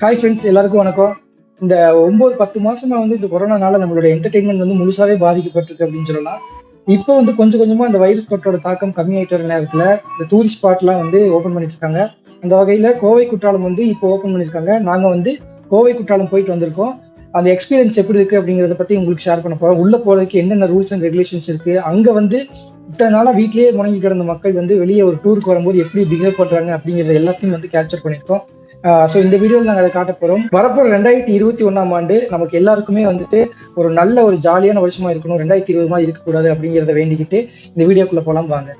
Hi friends எல்லாருக்கும் வணக்கம். இந்த ஒன்பது பத்து மாசமா வந்து இந்த கொரோனானால நம்மளோட என்டர்டைன்மெண்ட் வந்து முழுசாவே பாதிக்கப்பட்டிருக்கு அப்படின்னு சொல்லலாம். இப்போ வந்து கொஞ்சம் கொஞ்சமா இந்த வைரஸ் தொற்றோட தாக்கம் கம்மியாயிட்டு வர நேரத்துல இந்த டூரிஸ்ட் ஸ்பாட்லாம் வந்து ஓபன் பண்ணிட்டு இருக்காங்க. அந்த வகையில கோவை குற்றாலம் வந்து இப்போ ஓபன் பண்ணியிருக்காங்க நாங்க வந்து கோவை குற்றாலம் போயிட்டு வந்திருக்கோம். அந்த எக்ஸ்பீரியன்ஸ் எப்படி இருக்கு அப்படிங்கறத பத்தி உங்களுக்கு ஷேர் பண்ண போறோம். உள்ள போறதுக்கு என்னென்ன ரூல்ஸ் அண்ட் ரெகுலேஷன்ஸ் இருக்கு? அங்க வந்து இத்தனை நாளா வீட்லயே முடங்கி கிடந்த மக்கள் வந்து வெளியே ஒரு டூருக்கு வரும்போது எப்படி பிஹேவ் பண்றாங்க அப்படிங்கறத எல்லாத்தையும் வந்து கேப்சர் பண்ணியிருக்கோம் ஸோ இந்த வீடியோவில் நாங்கள் அதை காட்ட போகிறோம் வரப்போகிற ரெண்டாயிரத்தி இருபத்தி ஒன்றாம் ஆண்டு நமக்கு எல்லாருக்குமே வந்துட்டு ஒரு நல்ல ஒரு ஜாலியான வருஷமா இருக்கணும். ரெண்டாயிரத்தி இருபது மாதிரி இருக்கக்கூடாது அப்படிங்கிறத வேண்டிக்கிட்டு இந்த வீடியோக்குள்ள போகலாம் வாங்க.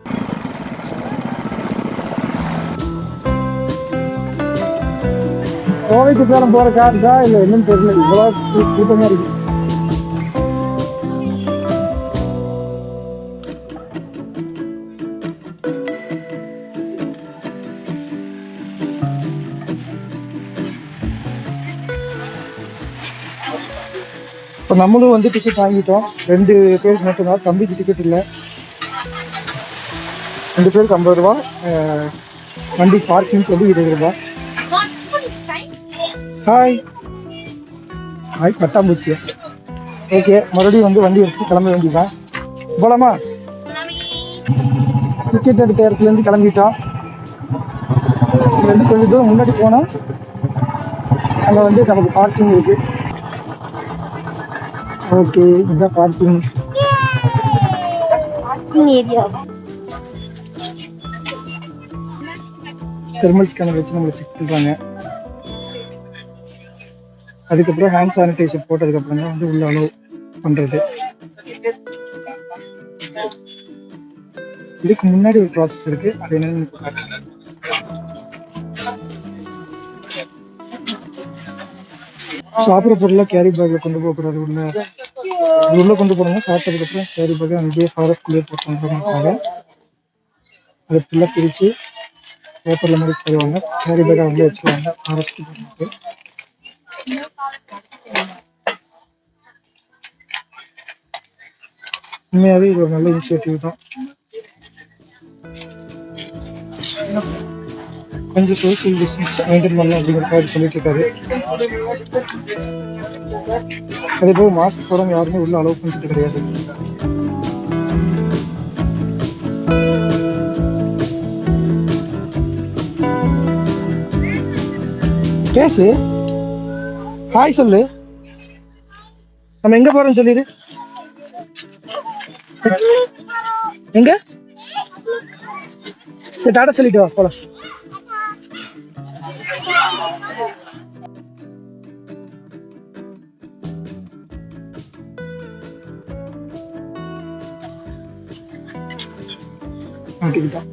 கோவைக்கு பேரம் போறதுக்காக தான் இல்லை என்னன்னு தெரியல. இவ்வளோ கூட்டமாக இருக்குது இப்போ நம்மளும் வந்து டிக்கெட் வாங்கிட்டோம். ரெண்டு பேருக்கு மட்டும்தான். தம்பிக்கு டிக்கெட் இல்லை. ரெண்டு பேருக்கு ஐம்பது ரூபா. வண்டி பார்க்கிங் வந்து இருபது ரூபா. ஹாய் ஹாய் பட்டாம்பூச்சி ஓகே மறுபடியும் வந்து வண்டி எடுத்து கிளம்ப வேண்டியதான் போலாமா? டிக்கெட் எடுத்த இடத்துலேருந்து கிளம்பிட்டோம். இங்கேருந்து கொஞ்சம் தூரம் முன்னாடி போனோம். அங்கே வந்து நமக்கு பார்க்கிங் இருக்குது ஓகே இதுதான் பார்க்கிங் ஏரியா. தெர்மல் ஸ்கேனர் வச்சு நம்மளை செக் பண்ணுறாங்க அதுக்கப்புறம் ஹேண்ட் சானிடைசர் போட்டதுக்கப்புறம் தான் வந்து உள்ள அலோவ் பண்ணுறது இதுக்கு முன்னாடி ஒரு ப்ராசஸ் இருக்கு. அது என்னன்னு சாப்பிட்ற பொருளாக கேரி பேக்ல கொண்டு போகக்கூடாது. உள்ள உள்ள கொண்டு போனோம்னா சாப்பிட்டதுக்கப்புறம் கேரி பேக் அங்கேயே ஃபாரஸ்ட்குள்ளேயே போட்டு கொண்டு மாட்டாங்க அதை ஃபுல்லாக பிரித்து பேப்பர்ல மாதிரி தருவாங்க. கேரி பேக் அவங்க வச்சுருவாங்க. ஃபாரஸ்ட் போட்டு உண்மையாகவே இது ஒரு நல்ல இனிஷியேட்டிவ் தான். கொஞ்சம் சோசியல் டிஸ்டன்ஸ் மெயின்டைன் பண்ணலாம் அப்படிங்கிறக்காக சொல்லிட்டு இருக்காரு அதே போக மாஸ்க் போறவங்க யாருமே உள்ள அலோவ் பண்ணிட்டு கிடையாது. பேசு. ஹாய் சொல்லு. நம்ம எங்க போறோம்னு சொல்லிடு. எங்க? சரி டாடா சொல்லிட்டு வா போலாம். மாட்டிக்கிட்டோம்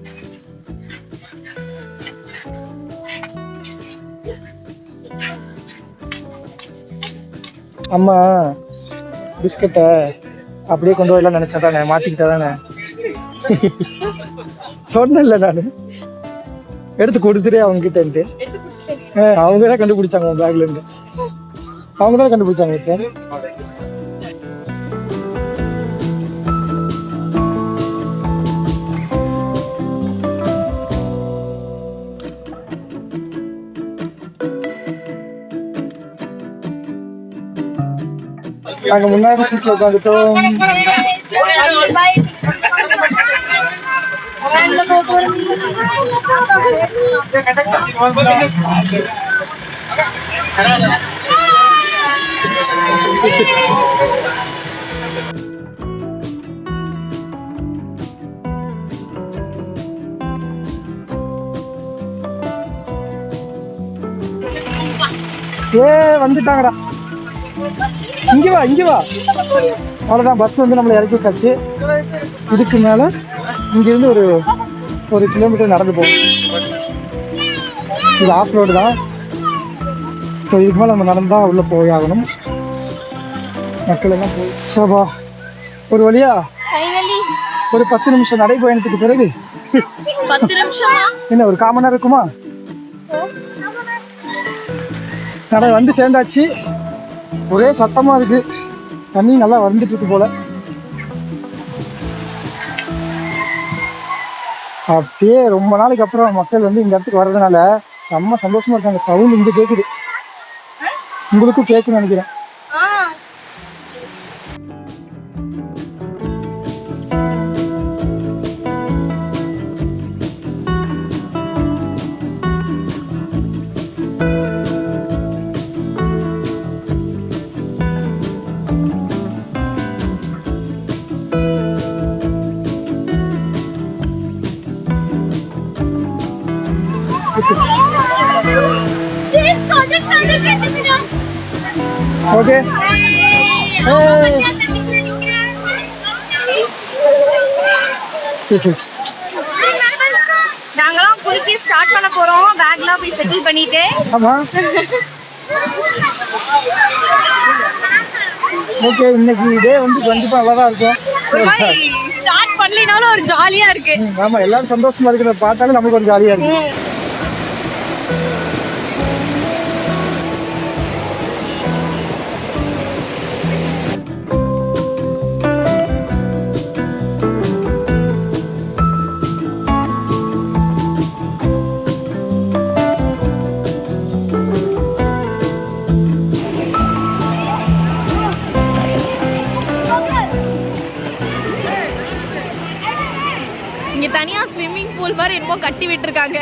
அம்மா பிஸ்கட்டை அப்படியே கொண்டு வரலாம் நினைச்சா தானே மாட்டிக்கிட்டா தானே சொன்னேன்ல நான். எடுத்து கொடுத்துட்டே அவங்க கிட்டன்ட்டு அவங்க தான் கண்டுபிடிச்சாங்க உன் பேக்ல இருந்து. அவங்க தான் கண்டுபிடிச்சாங்க இப்போ நாங்க முன்னாடி சீட்ல உட்காந்துட்டோம் ஏ வந்துட்டாங்கடா இங்க வா இங்க வா. அவ்வளவுதான் பஸ் வந்து நம்மளை இறக்கி விட்டாச்சு இதுக்கு மேல இங்க இருந்து ஒரு ஒரு கிலோமீட்டர் நடந்து போகும் இது ஆஃப் ரோடு தான். ஸோ இதுக்கு மேலே நம்ம நடந்தா உள்ள போய் ஆகணும். மக்கள் எல்லாம் போய் சபா ஒரு வழியா? ஒரு பத்து நிமிஷம் நடைபயணத்துக்கு பிறகு. பத்து நிமிஷமா? என்ன ஒரு காமன் நேரம் இருக்குமா நடை வந்து சேர்ந்தாச்சு. ஒரே சத்தமா இருக்கு. தண்ணி நல்லா வந்துட்டு இருக்கு போல. அப்படியே ரொம்ப நாளைக்கு அப்புறம் மக்கள் வந்து இந்த இடத்துக்கு வர்றதுனால செம்ம சந்தோஷமா இருக்காங்க. சவுண்ட் இங்க கேக்குது. உங்களுக்கும் கேட்கணும்னு நினைக்கிறேன். ஓகே நாங்கலாம் குளிக்க ஸ்டார்ட் பண்ண போறோம். பேக்லாம் போய் செட்டில் பண்ணிட்டு. ஆமா. ஓகே இன்னைக்கு டே வந்து கண்டிப்பா தான் இருக்கும். ஸ்டார்ட் பண்ணலினாலும் ஒரு ஜாலியா இருக்கு. ஆமா எல்லாரும் சந்தோஷமா இருக்கிறத பார்த்தாலும் நமக்கு ஒரு ஜாலியா இருக்கு. பூல் மாதிரி என்னமோ கட்டி விட்டுருக்காங்க.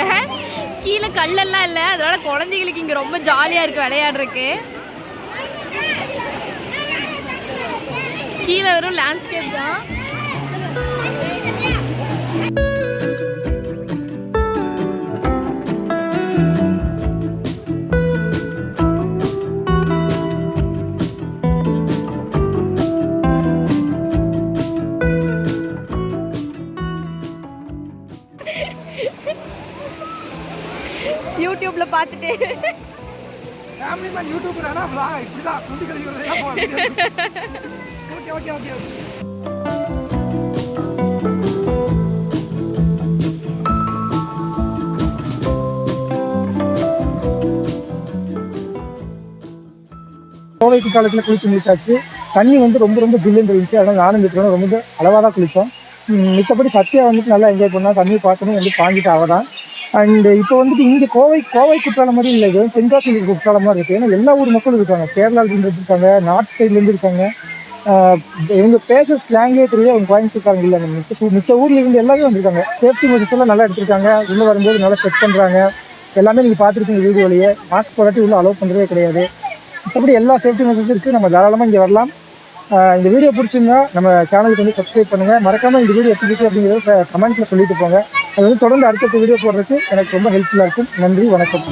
கீழே கல்லெல்லாம் இல்லை. அதனால குழந்தைகளுக்கு இங்க ரொம்ப ஜாலியா இருக்கு விளையாடுறதுக்கு. கீழே வெறும் லேண்ட்ஸ்கேப் தான். பார்த்துட்டு. ஃபேமிலி மேன் யூடியூப் இப்படிதான் துண்டி கழிவு ஓகே ஓகே ஓகே கோவை குற்றாலத்தில் குளிச்சு முடிச்சாச்சு. தண்ணி வந்து ரொம்ப ரொம்ப ஜில்லுன்னு இருந்துச்சு. அதனால நானும் இருக்கிறோம் ரொம்ப அளவாக தான் குளித்தோம் மித்தபடி சத்யா வந்துட்டு நல்லா என்ஜாய் பண்ணா தண்ணி பார்த்தோன்னே வந்து பாஞ்சிட்டு அவ தான் அண்ட் இப்போ வந்துட்டு இங்கே கோவை கோவை குற்றாலம் மாதிரி இல்லை இது தென்காசி குற்றாலம் மாதிரி இருக்கு. ஏன்னா எல்லா ஊர் மக்களும் இருக்காங்க. கேரளாவிலேருந்து இருக்காங்க நார்த் சைட்லேருந்து இருக்காங்க. இவங்க பேசுற ஸ்லாங்கே தெரியாது. அவங்க கோயம்புத்தூர்காரங்க இல்லை. மிச்ச மிச்ச ஊர்ல இருந்து எல்லாமே வந்திருக்காங்க. சேஃப்டி மெஷர்ஸ் எல்லாம் நல்லா எடுத்திருக்காங்க. உள்ள வரும்போது நல்லா செக் பண்றாங்க. எல்லாமே நீங்க பார்த்துருக்கீங்க வீடியோலயே. மாஸ்க் போடாட்டி உள்ள அலோவ் பண்றதே கிடையாது. மற்றபடி எல்லா சேஃப்டி மெஷர்ஸ் இருக்கு. நம்ம தாராளமா இங்க வரலாம். இந்த வீடியோ பிடிச்சிருந்தா நம்ம சேனலுக்கு வந்து சப்ஸ்கிரைப் பண்ணுங்க. மறக்காம இந்த வீடியோ எப்படி இருக்கு அப்படிங்கிறத கமெண்ட்ல சொல்லிட்டு போங்க. அது வந்து தொடர்ந்து அடுத்த வீடியோ போடுறதுக்கு எனக்கு ரொம்ப ஹெல்ப்ஃபுல்லாக இருக்கும். நன்றி வணக்கம்.